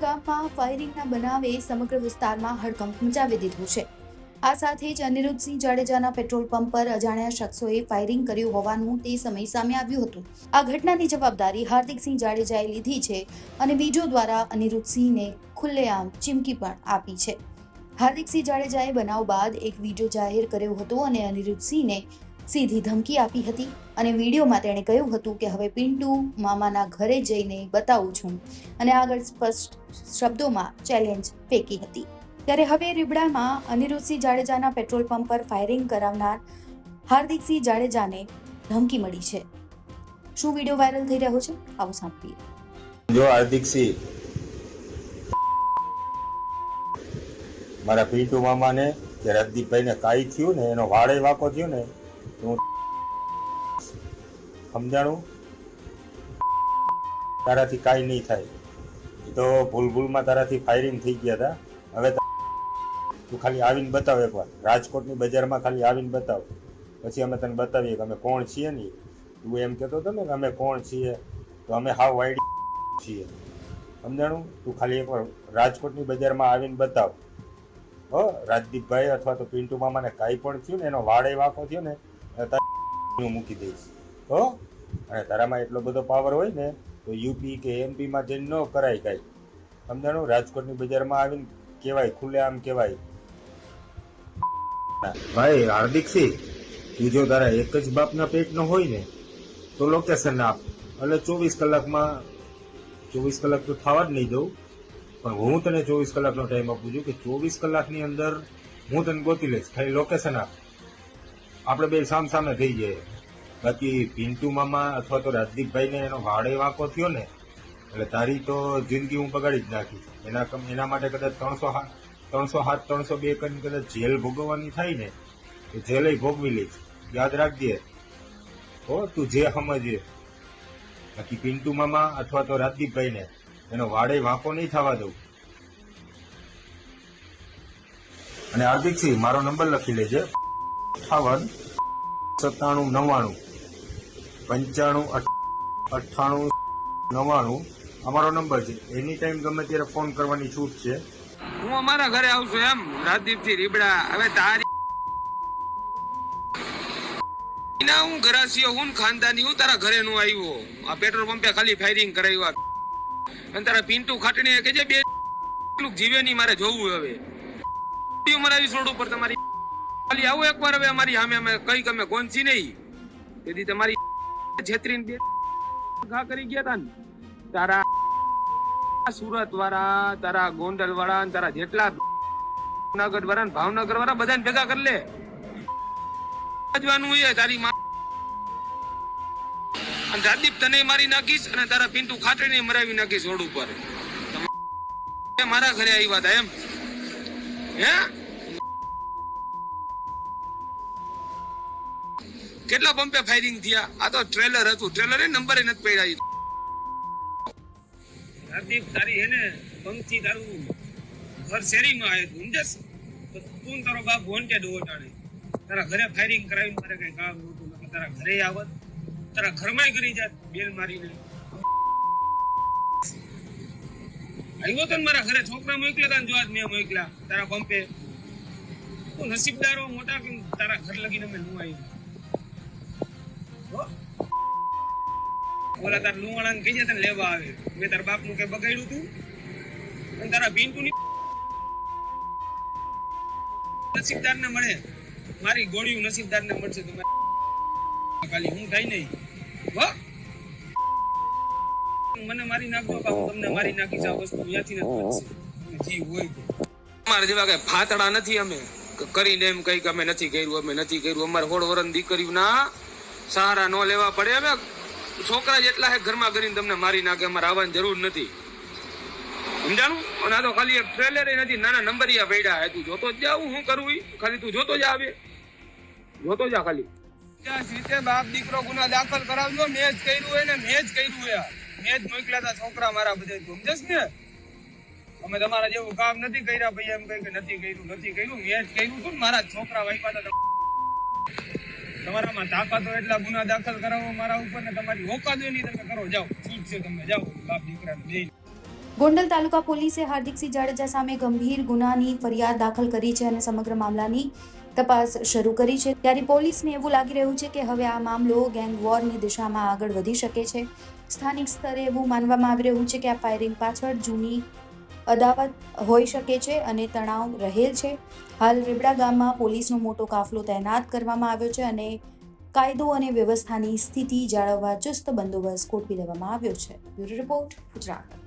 ગામમાં ફાયરિંગના બનાવે સમગ્ર વિસ્તારમાં હડકંપ મચાવી દીધો છે. આ સાથે જ અનિરુદ્ધસિંહ જાડેજાના પેટ્રોલ પંપ પર અજાણ્યા શખ્સોએ ફાયરિંગ કર્યું હોવાનું તે સમય સામે આવ્યું હતું. આ ઘટનાની જવાબદારી હાર્દિકસિંહ જાડેજાએ લીધી છે અને બીજો દ્વારા અનિરુદ્ધસિંહને ખુલ્લેઆમ ચીમકી પણ આપી છે. હાર્દિકસિંહ જાડેજાએ બનાવ બાદ એક વીડિયો જાહેર કર્યો હતો અને અનિરુદ્ધસિંહને સીધી ધમકી આપી હતી અને વિડીયોમાં તેણે કહ્યું હતું કે હવે પિન્ટુ મામાના ઘરે જઈને બતાવું છું. અને આગળ સ્પષ્ટ શબ્દોમાં ચેલેન્જ ફેંકી હતી. ત્યારે હવે રીબડામાં અનિરુદ્ધસિંહ જાડેજાના પેટ્રોલ પંપ પર ફાયરિંગ કરાવનાર હાર્દિકસિંહ જાડેજાને ધમકી મળી છે. શું વીડિયો વાયરલ થઈ રહ્યો છે? આવું સાંભળીએ. જો હાર્દિકસિંહ મારા પિન્ટુ મામાને જે રાજદીપભાઈને કાંઈ થયું ને, એનો વાળે વાંકો થયો ને તો સમજાણું? તારાથી કાંઈ નહીં થાય. તો ભૂલ ભૂલમાં તારાથી ફાયરિંગ થઈ ગયા હતા હવે તું ખાલી આવીને બતાવ એકવાર. રાજકોટની બજારમાં ખાલી આવીને બતાવ. પછી અમે તને બતાવીએ કે અમે કોણ છીએ ને તું એમ કહેતો હતો ને કે અમે કોણ છીએ? તો અમે હાવ વાઈડી છીએ. સમજાણું? તું ખાલી એકવાર રાજકોટની બજારમાં આવીને બતાવ. હો, રાજદીપભાઈ અથવા તો પિન્ટુ મામાને કાંઈ પણ થયું ને, એનો વાડે વાંકો થયો ને હું મૂકી દઈશ. હો? અને તારામાં એટલો બધો પાવર હોય ને, તો યુપી કે એમપીમાં જઈને ન કરાય કાંઈ. સમજાણું રાજકોટની બજારમાં આવીને કહેવાય, ખુલ્લે આમ કહેવાય? ભાઈ, હાર્દિક સિંહ, તું જો તારા એક જ બાપના પેટનો હોય ને, તો લોકેશન આપ. એટલે ચોવીસ કલાકમાં, ચોવીસ કલાક તો થવા જ નહીં દઉં. પણ હું તને ચોવીસ કલાકનો ટાઈમ આપું છું કે ચોવીસ કલાકની અંદર હું તને ગોતી લઈશ. ખાલી લોકેશન આપ. આપણે બે સામ સામે થઈ જઈએ. બાકી પિન્ટુ મામા અથવા તો રાજદીપભાઈને એનો વાડે વાંકો થયો ને, એટલે તારી તો જિંદગી હું બગાડી જ નાખી. એના એના માટે કદાચ ત્રણસો ત્રણસો હાથ, ત્રણસો બે કરીને કદાચ જેલ ભોગવવાની થાય ને તો જેલ ભોગવી લઈશ. યાદ રાખજે. હો, તું જે સમજે. બાકી પિન્ટુ મામા અથવા તો રાજદીપભાઈને એનો વાડે વાંકો નહીં થવા દઉં. અને હાર્દિકસિંહ, મારો નંબર લખી લેજે. અઠાવન સત્તાણું, નવ્વાણું. પંચાણું અઠ્ઠાણું, નવ્વાણું. અમારો નંબર છે. એની ટાઈમ ગમે ત્યારે ફોન કરવાની છૂટ છે. હું અમારા ઘરે આવશું એમ. રાજદીપથી રીબડા. હવે તારી ના હું ઘરાસીઓ, હું ખાનદાની, હું તારા ઘરે નું આવ્યો. આ પેટ્રોલ પંપે ખાલી ફાયરિંગ કરાવ્યું. અને તારા પિન્ટુ ખાટણી કે જે બે જીવે નહીં, મારે જોવું હવે. મારા મરાવી રોડ ઉપર તમારી ખાલી આવો એકવાર હવે અમારી સામે અમે કઈ અમે ગોંચી નહીં. તેથી તમારી છેતરીને બે ઘા કરી ગયા તા ને. તારા સુરત વાળા તારા ગોંડલ વાળા તારા જેટલા ભાવનગર વાળા ભાવનગર વાળા બધાને ભેગા કરી લે. સમજવાનું એ તારી અને રાજદીપ તને મારી નાખીશ અને તારા પિન્ટુ ખાટડીને મરાવી નાખીશ રોડ ઉપર. મારા ઘરે આવી વાત એમ. હે? કેટલા પંપે ફાયરિંગ થયા? આ તો ટ્રેલર હતું. ટ્રેલર એ નંબર નથી પડ્યા હાર્દિક, તારી હેને પંખથી તારું ઘર શેરીમાં આવે તું સમજસ તો તું તારો બાપ વોન્ટેડ ઓટાડે તારા ઘરે ફાયરિંગ કરાવીને મારે કઈ કામ નહોતું તારા ઘરે આવત, તારા ઘરમાં કરી જાત, બેલ મારીને આવ્યો તો મારા ઘરે, છોકરા મોકલ્યા તા જોવા મેં મોકલ્યા તારા પંપે. તું નસીબદારો મોટા તારા ઘર લગીને મેં નું આવ્યું ઓલા તાર લુવાણાને કહી તને લેવા આવે. મેં તાર બાપનું કઈ બગાડ્યું તું? અને તારા પિન્ટુ ની નસીબદાર ને મળે. મારી ગોળીઓ નસીબદાર ને મળશે તો ખાલી હું કઈ નહીં. વાહ મને મારી નાખજો તમને મારી નાખી જાવ વસ્તુ. નથી અમારા જેવા કઈ ફાતડા નથી અમે. કરીને એમ કઈ અમે નથી કર્યું, અમે નથી કર્યું. અમારે હોળ વરણ દીકરીઓના સહારા ન લેવા પડે. હવે છોકરા જેટલા હે ઘરમાં કરીને તમને મારી નાખે, અમારે આવવાની જરૂર નથી. સમજાણું? અને આ તો ખાલી એક ટ્રેલર નથી, નાના નંબરિયા પડ્યા હે તું. જોતો જ જાવ હું શું કરું ખાલી તું જોતો જા આવે જોતો જા ખાલી. બાપ દીકરો ગુના દાખલ કરાવજો, મેં જ કર્યું હોય ને, મેં જ કર્યું હોય મેં જ મોકલ્યા હતા છોકરા મારા બધા સમજસ ને? અમે તમારા જેવું કામ નથી કર્યા ભાઈ, એમ કઈ કે નથી કર્યું નથી કર્યું. મેં જ કર્યું હતું મારા છોકરા વાઈફા હતા તમારામાં તાકાતો એટલા ગુના દાખલ કરાવો મારા ઉપર ને તમારી ઓકાદ નહીં, તમે કરો, જાઓ. છૂટ છે તમે જાઓ. બાપ દીકરાને બે ગોંડલ તાલુકા પોલીસે હાર્દિકસિંહ જાડેજા સામે ગંભીર ગુનાની ફરિયાદ દાખલ કરી છે અને સમગ્ર મામલાની તપાસ શરૂ કરી છે. ત્યારે પોલીસને એવું લાગી રહ્યું છે કે હવે આ મામલો ગેંગ વોરની દિશામાં આગળ વધી શકે છે. સ્થાનિક સ્તરે એવું માનવામાં આવી રહ્યું છે કે આ ફાયરિંગ પાછળ જૂની અદાવત હોઈ શકે છે અને તણાવ રહેલ છે. હાલ રીબડા ગામમાં પોલીસનો મોટો કાફલો તૈનાત કરવામાં આવ્યો છે અને કાયદો અને વ્યવસ્થાની સ્થિતિ જાળવવા ચુસ્ત બંદોબસ્ત ગોઠવી દેવામાં આવ્યો છે. Bureau report Gujarat.